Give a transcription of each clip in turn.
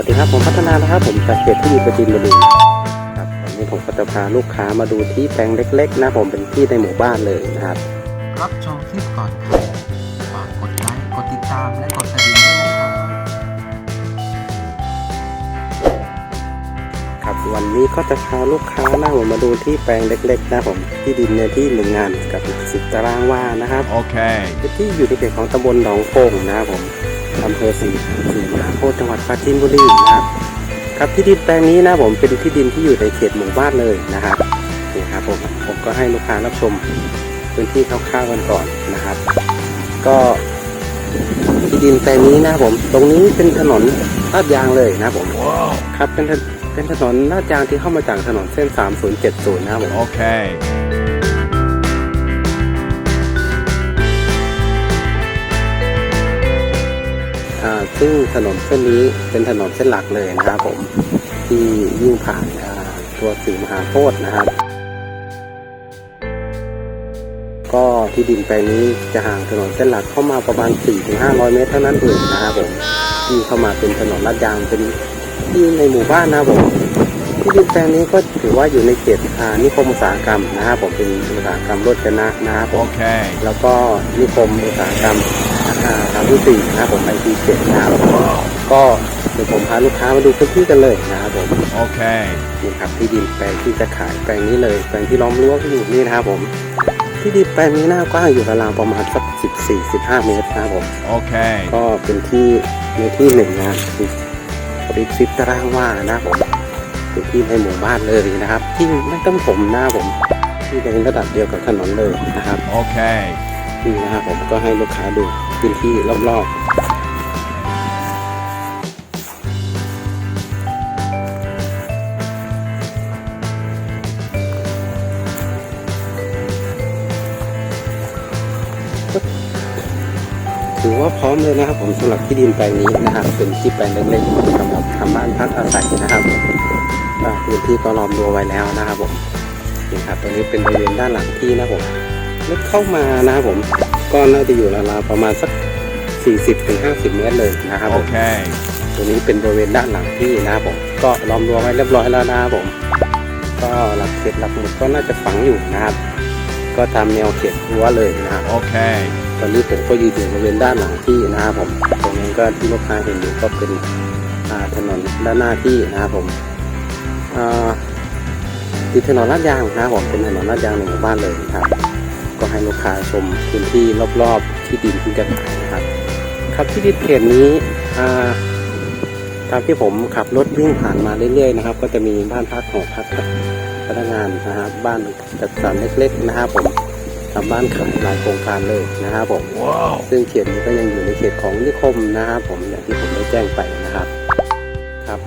วัสดีครับผมพัฒนานะครับผมจากเขตที่มีประจินบุรีครับวันนี้ผมก็จะพาลูกค้ามาดูที่แปลงเล็ก ๆ นะผมเป็นที่ในหมู่บ้านเลยนะครับ รับชมคลิปก่อนใครฝากกดไลค์กดติดตามและกดกระดิ่งด้วยนะครับครับวันนี้ก็จะพาลูกค้านะผมมาดูที่แปลงเล็ก ๆ นะผมที่ดินในที่หนึ่งงานกับสิบตารางวานะครับ Okay. เป็นที่อยู่ในเขตของตำบลหนองโป่งนะครับผม อำเภอศรีศรีมหาโพธิ์จังหวัดปราจีนบุรีนะครับ ครับที่ดินแปลงนี้นะผมเป็นที่ดินที่อยู่ในเขตหมู่บ้านเลยนะครับนี่ครับผมผมก็ให้ลูกค้ารับชมพื้นที่คร่าวๆกันก่อนนะครับ ก็ที่ดินแปลงนี้นะผม ตรงนี้เป็นถนนลาดยางเลยนะผม Wow. ครับเป็นถเป็นถนนลาดยางที่เข้ามาจากถนนเส้น 3070 นะครับผม Okay. อ่า ซึ่งถนนเส้นนี้เป็นถนนเส้นหลักเลยนะครับผมที่วิ่งผ่านอ่าตัวสีมหาโพธิ์นะครับ ก็ที่ดินแปลงนี้จะห่างถนนเส้นหลักเข้ามาประมาณ 4-500 เมตรเท่านั้นเองนะครับผมที่เข้ามาเป็นถนนลาดยางเป็นที่ในหมู่บ้านนะครับผมที่ดินแปลงนี้ก็ถือว่าอยู่ในเขตอ่านิคมอุตสาหกรรมนะครับผมเป็นอุตสาหกรรมรถจนะนะครับผม Okay. แล้วก็นิคมอุตสาหกรรม อ่าทางที่สี่นะครับผมไอทีเจ็ดนะครับก็เดี๋ยวผมพาลูกค้ามาดูพื้นที่กันเลยนะครับผม Okay. นี่ครับที่ดินแปลงที่จะขายแปลงนี้เลยแปลงที่ล้อมรั้วที่อยู่นี่นะครับผมที่ดินแปลงนี้หน้ากว้างอยู่ราวๆประมาณสัก14-15 เมตรนะครับผม Okay. ก็เป็นที่ในที่หนึ่งงานคือริบซิบตารางว่านะครับผมเป็นที่ในหมู่บ้านเลยนะครับ ที่ไม่ต้องผมหน้าผม ที่ในระดับเดียวกับถนนเลยนะครับ Okay. นี่นะครับผมก็ให้ลูกค้าดู พื้นที่รอบๆ ถือว่าพร้อมเลยนะครับ ผมสำหรับที่ดินแปลงนี้นะครับ เป็นที่แปลงเล็กๆสำหรับทำบ้านพักอาศัยนะครับพื้นที่ก็ล้อมรั้วไว้แล้วนะครับผมนี่ครับตัวนี้เป็นบริเวณด้านหลังที่นะผมลึกเข้ามานะครับผม ก็น่าจะอยู่ราวๆประมาณสัก 40-50 เมตรเลยนะครับผม Okay. ตัวนี้เป็นบริเวณด้านหลังที่นะครับผม ก็ล้อมรั้วไว้เรียบร้อยแล้วนะครับผม ก็หลักเขตหลักหมุดก็น่าจะฝังอยู่นะครับ ก็ตามแนวเขตรั้วเลยนะครับ Okay. ตอนนี้ผมก็ยืนอยู่บริเวณด้านหลังที่นะครับผม ตรงนี้ก็ที่ลูกค้าเห็นอยู่ก็เป็นอ่าถนนด้านหน้าที่นะครับผมอ่าติดถนนลาดยางนะครับผมเป็นถนนลาดยางในหมู่บ้านเลยนะครับก็ ให้ลูกค้าชมพื้นที่รอบๆที่ดินที่จะขายนะครับ ครับที่ดินเขตนี้อ่าตามที่ผมขับรถวิ่งผ่านมาเรื่อยๆนะครับ ก็จะมีบ้านพักหอพักพนักงานนะครับบ้านจัดสรรเล็ก ๆนะครับผมทำบ้านขายหลายโครงการเลยนะครับผม Wow. ซึ่งเขตนี้ก็ยังอยู่ในเขตของนิคมนะครับผมอย่างที่ผมได้แจ้งไปนะครับครับ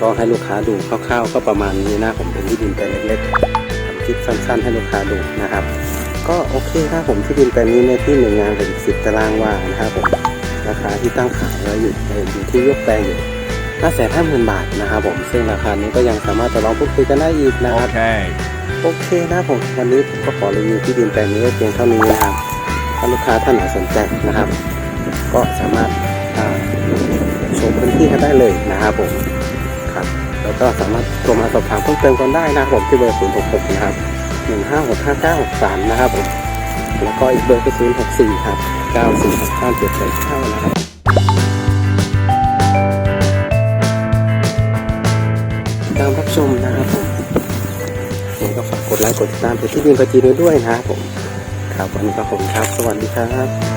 ก็ให้ลูกค้าดูคร่าวๆ ก็ประมาณนี้นะผมเป็นที่ดินแปลงเล็กๆทำคลิปสั้นๆ ให้ลูกค้าดูนะครับ ก็โอเคครับผมที่ดินแปลงนี้ในที่หนึ่งงานเป็นสิบตารางวานะครับผมราคาที่ตั้งขายไว้อยู่อยู่ที่ยกแปลงอยู่ห้าแสนห้าหมื่นบาทนะครับผมซึ่งราคานี้ก็ยังสามารถจะลองพูดคุยกันได้อีกนะครับ Okay. โอเคนะครับผมวันนี้ก็ขอรีวิวที่ดินแปลงนี้ไว้เพียงเท่านี้นะครับถ้าลูกค้าท่านไหนสนใจนะครับ ก็สามารถอ่าชมพื้นที่กันได้เลยนะครับผมครับแล้วก็สามารถโทรมาสอบถามเพิ่มเติมกันได้นะครับผมที่เบอร์ 066 นะครับ หนึ่งห้าหกห้าเก้าหกสามนะครับผมแล้วก็อีกเบอร์ก็ศูนย์หกสี่ครับเก้าสี่หกเก้าเจ็ดเจ็ดเก้านะครับตามรับชมนะครับผมผมก็ฝากกดไลค์กดติดตามเพจที่ดินประจีนด้วยนะครับผมครับวันนี้ก็ผมครับ สวัสดีครับ